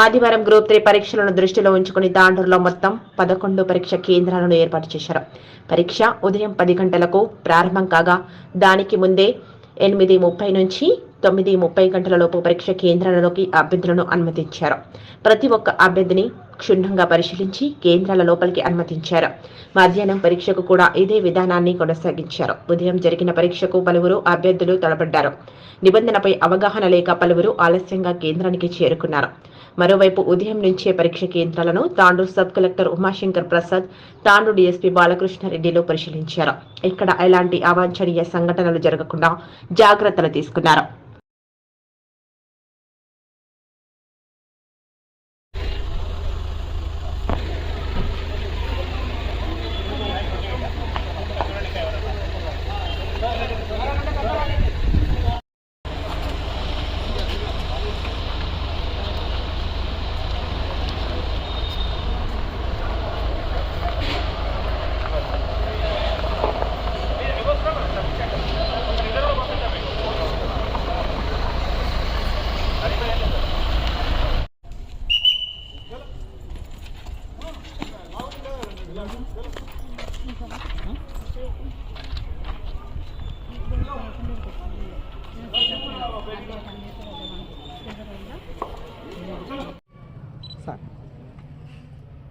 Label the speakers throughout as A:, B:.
A: ఆదివారం group three పరీక్షలను దృష్టిలో ఉంచుకుని దాండూరులో మొత్తం పదకొండు పరీక్ష కేంద్రాలను ఏర్పాటు చేశారు. పరీక్ష ఉదయం పది గంటలకు ప్రారంభం కాగా దానికి ముందే ఎనిమిది ముప్పై నుంచి తొమ్మిది ముప్పై గంటలలోపు పరీక్ష కేంద్రాలలోకి అభ్యర్థులను అనుమతించారు. ప్రతి ఒక్క అభ్యర్థిని క్షుణ్ణంగా పరిశీలించి కేంద్రాల లోపలికి అనుమతించారు. మధ్యాహ్నం పరీక్షకు కూడా ఇదే విధానాన్ని కొనసాగించారు. ఉదయం జరిగిన పరీక్షకు పలువురు అభ్యర్థులు తలపడ్డారు నిబంధనపై అవగాహన లేక పలువురు ఆలస్యంగా కేంద్రానికి చేరుకున్నారు. మరోవైపు ఉదయం నుంచే పరీక్ష కేంద్రాలను Tandur sub collector Umashankar Prasad Tandur DSP బాలకృష్ణారెడ్డిలు పరిశీలించారు. ఇక్కడ ఎలాంటి అవాంఛనీయ సంఘటనలు జరగకుండా జాగ్రత్తలు తీసుకున్నారు.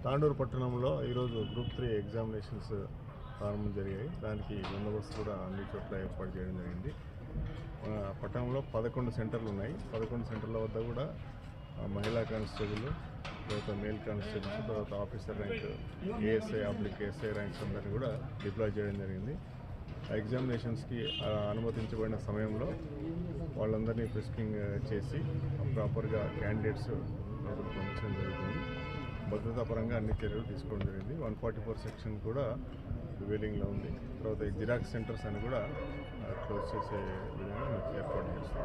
B: తాండూరు పట్టణంలో ఈరోజు గ్రూప్ త్రీ ఎగ్జామినేషన్స్ ప్రారంభం జరిగాయి. దానికి బందోబస్తు కూడా అన్ని చోట్ల ఏర్పాటు చేయడం జరిగింది. మన పట్టణంలో పదకొండు సెంటర్లు ఉన్నాయి. పదకొండు సెంటర్ల వద్ద కూడా మహిళా కానిస్టేబుల్ తర్వాత మేల్ కానిస్టేబుల్స్ తర్వాత ఆఫీసర్ ర్యాంక్ ఏఎస్ఐ అప్లిక్ ఎస్ఐ ర్యాంక్స్ అందరినీ కూడా డిప్లాయ్ చేయడం జరిగింది. ఆ ఎగ్జామినేషన్స్కి అనుమతించబడిన సమయంలో వాళ్ళందరినీ ప్రిస్కింగ్ చేసి ప్రాపర్గా క్యాండిడేట్స్ పంపించడం జరుగుతుంది. భద్రతా పరంగా అన్ని చర్యలు తీసుకోవడం జరిగింది. వన్ ఫార్టీ ఫోర్ సెక్షన్ కూడా వెలింగ్లో ఉంది. తర్వాత ఈ జిరాక్స్ సెంటర్స్ అని కూడా క్లోజ్ చేసే విధంగా ఏర్పాటు చేస్తాం